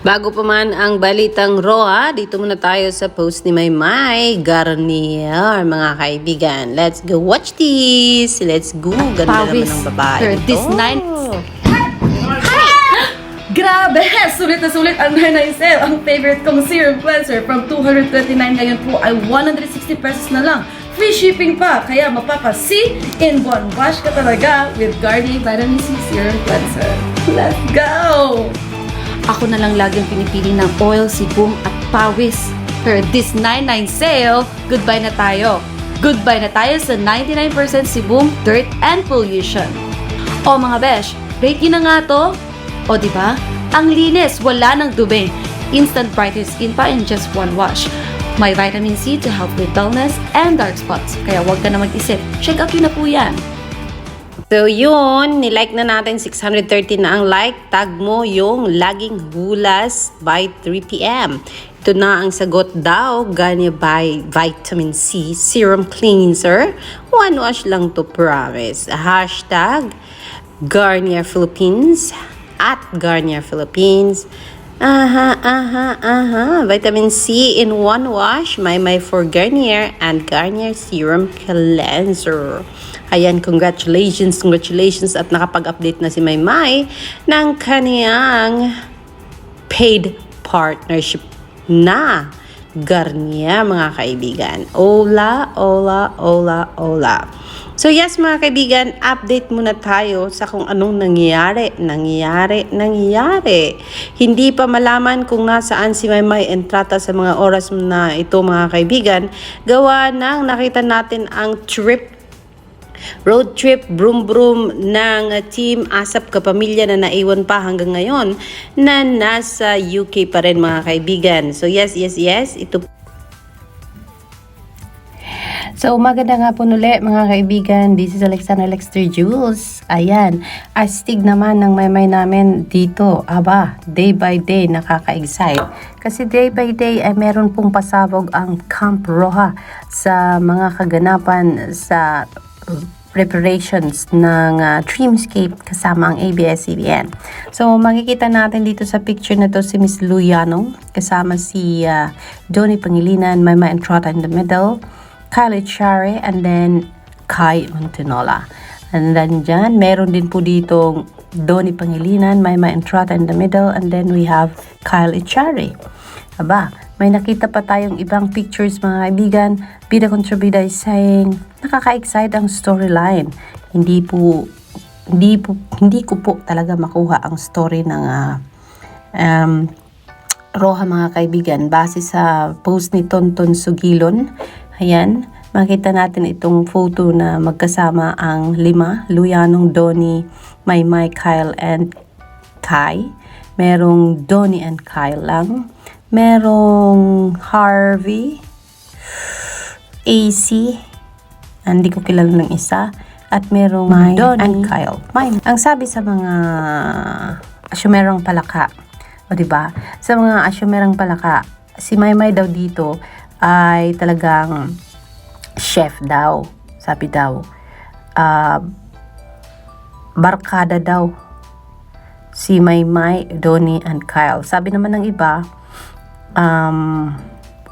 Bago pa man ang balitang Roa, dito muna tayo sa post ni Maymay Garnier, mga kaibigan. Let's go watch this! Let's go! Ganda naman Pawis. ng babae. Her ito. this night- Grabe! Sulit na sulit ang 99 sale. Ang favorite kong serum cleanser from 229 ngayon po ay 160 pesos na lang. Free shipping pa, kaya mapapa-C in one wash ka talaga with Garnier Vitamin C Serum Cleanser. Let's go! Ako na lang laging pinipili ng oil, sibum at pawis. Per this 99 sale, goodbye na tayo. Goodbye na tayo sa 99% sibum, dirt, and pollution. O mga besh, rate nyo na nga to. O di ba? Ang linis, wala nang dumi. Instant brighter skin pa in just one wash. May vitamin C to help with dullness and dark spots. Kaya huwag ka na mag-isip. Check out yun na po yan. So yun, nilike na natin 630 na ang like. Tag mo yung laging hulas by 3pm. Ito na ang sagot daw, Garnier by Vitamin C Serum Cleanser. One wash lang to promise. Hashtag Garnier Philippines at Garnier Philippines. Aha, aha, aha. Vitamin C in one wash. May may for Garnier and Garnier Serum Cleanser. Ayan, congratulations, congratulations at nakapag-update na si Maymay ng kaniyang paid partnership na Garnier, mga kaibigan. Ola, ola, ola, ola. So yes, mga kaibigan, update muna tayo sa kung anong nangyayari, nangyayari, nangyayari. Hindi pa malaman kung nasaan si Maymay Entrata sa mga oras na ito, mga kaibigan. Gawa ng nakita natin ang trip road trip broom broom ng team Asap Kapamilya na naiwan pa hanggang ngayon na nasa UK pa rin mga kaibigan. So yes, yes, yes, ito So, maganda nga po nuli mga kaibigan. This is Alexander Lexter Jules. Ayan, astig naman ng maymay namin dito. Aba, day by day nakaka-excite. Kasi day by day ay meron pong pasabog ang Camp Roja sa mga kaganapan sa preparations ng uh, Dreamscape kasama ang ABS-CBN. So, makikita natin dito sa picture na to si Miss Luyano kasama si uh, Donnie Pangilinan, Mama Entrata in the middle, Kyle Echare, and then Kai Montinola. And then dyan, meron din po dito Donnie Pangilinan, Mama Entrata in the middle, and then we have Kyle Echare. Aba, may nakita pa tayong ibang pictures mga kaibigan. Bida kontrabida is saying, nakaka-excite ang storyline. Hindi po, hindi po, hindi ko po talaga makuha ang story ng ah, um, Roha mga kaibigan. Base sa post ni Tonton Sugilon, ayan, makita natin itong photo na magkasama ang lima, Luyanong, Donnie, Maymay, Kyle, and Kai. Merong Donnie and Kyle lang. Merong Harvey, AC, hindi ko kilala ng isa, at merong May Donnie and Kyle. May, ang sabi sa mga asyumerang palaka, o ba? Sa mga asyumerang palaka, si Maymay daw dito ay talagang chef daw. Sabi daw. Ah, barkada daw si Maymay, Donnie, and Kyle. Sabi naman ng iba, um,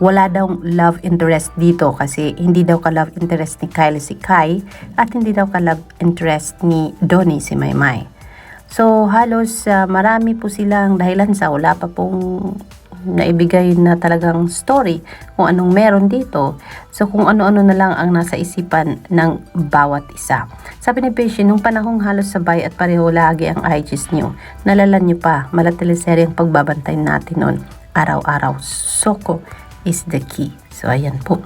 wala daw love interest dito kasi hindi daw ka-love interest ni Kyle si Kai at hindi daw ka-love interest ni Donnie si Maymay. So, halos ah, marami po silang dahilan sa wala pa pong naibigay na talagang story kung anong meron dito. So, kung ano-ano na lang ang nasa isipan ng bawat isa. Sabi ni Pesci, nung panahong halos sabay at pareho lagi ang IGs nyo, nalalan nyo pa, malateleserye ang pagbabantay natin nun. Araw-araw, Soko is the key. So, ayan po.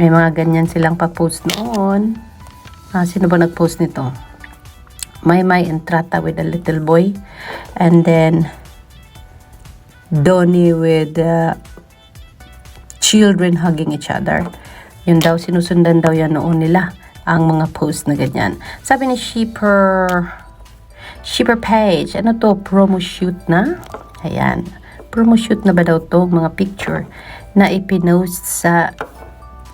May mga ganyan silang pa-post noon. Ah, sino ba nag-post nito? May May Entrata with a little boy. And then, Donnie with uh, children hugging each other. Yun daw, sinusundan daw yan noon nila ang mga post na ganyan. Sabi ni Shipper, Shipper Page, ano to, promo shoot na? Ayan. Promo shoot na ba daw to, mga picture na ipinost sa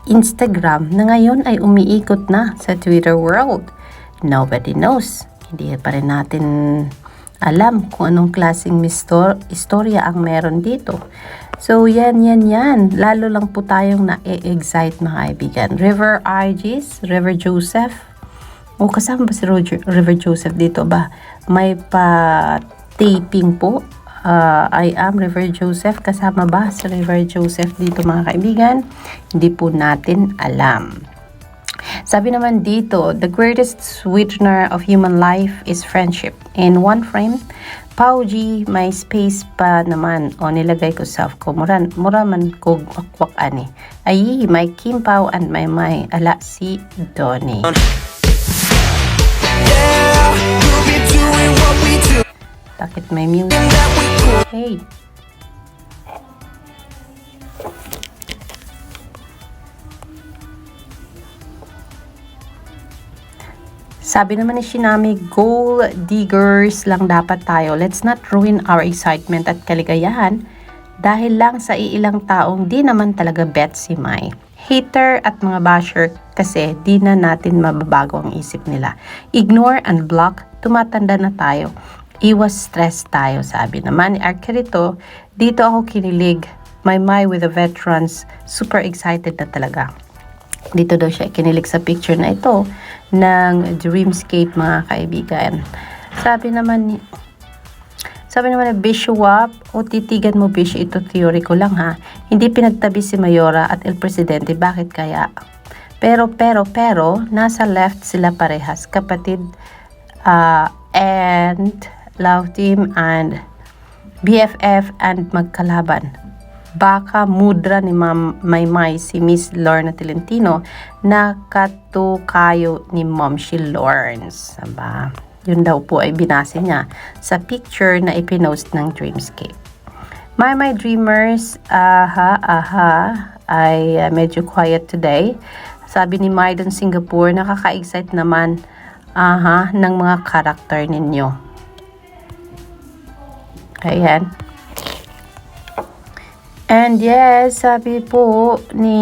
Instagram na ngayon ay umiikot na sa Twitter world. Nobody knows. Hindi pa rin natin alam kung anong klaseng istorya ang meron dito. So, yan, yan, yan. Lalo lang po tayong na-excite mga kaibigan. River Aegis, River Joseph. O, kasama ba si Roger, River Joseph dito ba? May pa-taping po. Ah, I am River Joseph. Kasama ba si River Joseph dito mga kaibigan? Hindi po natin alam. Sabi naman dito, the greatest sweetener of human life is friendship. In one frame, Pau G, may space pa naman. O nilagay ko self ko. Mura, mura man ko akwak ani. Ay, may Kim Pao and may may ala si Donnie. Yeah, we'll be doing what we. Bakit may music? Hey. Sabi naman ni Shinami, gold diggers lang dapat tayo. Let's not ruin our excitement at kaligayahan dahil lang sa iilang taong di naman talaga bet si Mai. Hater at mga basher kasi di na natin mababago ang isip nila. Ignore and block, tumatanda na tayo. Iwas stress tayo, sabi naman ni Arkerito. Dito ako kinilig. My my with the veterans. Super excited na talaga. Dito daw siya kinilig sa picture na ito ng Dreamscape mga kaibigan. Sabi naman ni sabi naman na Bishop, o titigan mo Bish, ito theory ko lang ha. Hindi pinagtabi si Mayora at El Presidente, bakit kaya? Pero, pero, pero, nasa left sila parehas, kapatid ah, and love team and BFF and magkalaban. Baka mudra ni Ma'am Maymay si Miss Lorna Tolentino na katukayo ni Ma'am She Lawrence. Aba, yun daw po ay binase niya sa picture na ipinost ng Dreamscape. My My Dreamers, aha, aha, ay uh, medyo quiet today. Sabi ni Maidon Singapore, nakaka-excite naman aha, ng mga karakter ninyo. Ayan. And yes, sabi po ni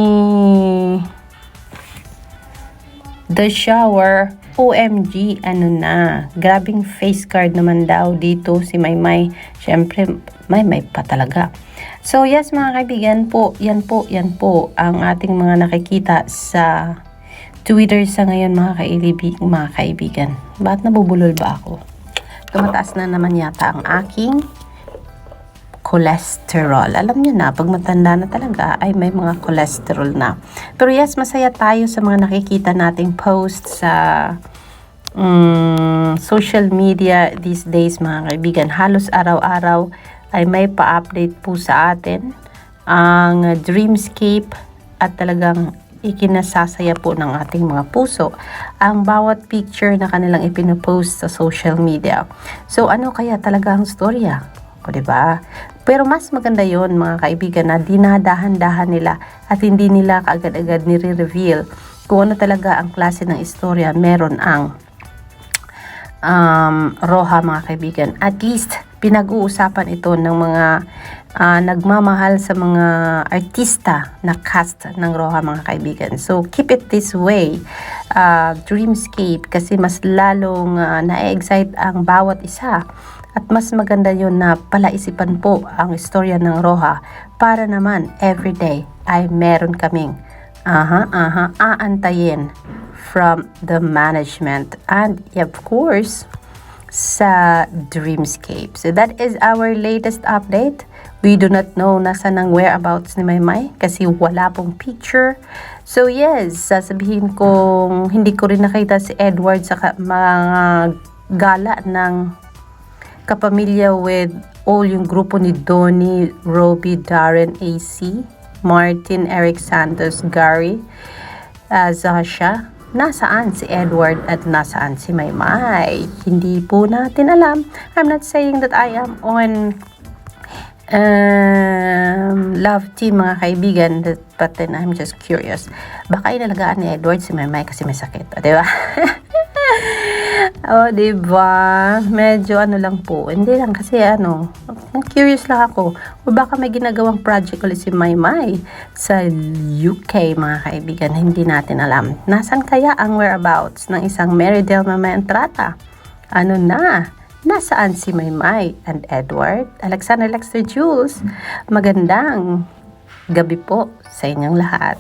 The Shower, OMG, ano na, grabing face card naman daw dito si Maymay. Siyempre, Maymay pa talaga. So yes mga kaibigan po, yan po, yan po ang ating mga nakikita sa Twitter sa ngayon mga kaibig, mga kaibigan. Ba't nabubulol ba ako? Tumataas na naman yata ang aking cholesterol. Alam niyo na, pag matanda na talaga, ay may mga cholesterol na. Pero yes, masaya tayo sa mga nakikita nating post sa mm, social media these days, mga kaibigan. Halos araw-araw ay may pa-update po sa atin ang Dreamscape at talagang ikinasasaya po ng ating mga puso ang bawat picture na kanilang ipinopost sa social media. So ano kaya talaga ang storya? O, di ba? Pero mas maganda yon mga kaibigan na dinadahan-dahan nila at hindi nila kaagad-agad nire-reveal kung ano talaga ang klase ng istorya meron ang um, Roha mga kaibigan. At least pinag-uusapan ito ng mga ah, nagmamahal sa mga artista na cast ng Roha mga kaibigan. So keep it this way, ah, Dreamscape, kasi mas lalong ah, na-excite ang bawat isa. At mas maganda yon na palaisipan po ang istorya ng Roha para naman everyday ay meron kaming aha, aha, aantayin from the management and of course sa Dreamscape. So that is our latest update. We do not know nasa ng whereabouts ni Maymay kasi wala pong picture. So yes, sasabihin kong hindi ko rin nakita si Edward sa mga gala ng kapamilya with all yung grupo ni Donnie, Roby, Darren, AC, Martin, Eric Santos, Gary, uh, Zasha, nasaan si Edward at nasaan si Maymay. Hindi po natin alam. I'm not saying that I am on um, love team mga kaibigan that- but then I'm just curious. Baka inalagaan ni Edward si Maymay kasi may sakit. O, di ba? oh, di ba? Medyo ano lang po. Hindi lang kasi ano, curious lang ako. O baka may ginagawang project ulit si Maymay sa UK, mga kaibigan. Hindi natin alam. Nasaan kaya ang whereabouts ng isang Mary Del Mama Entrata? Ano na? Nasaan si Maymay and Edward? Alexander Lexter Jules, magandang gabi po sa inyong lahat.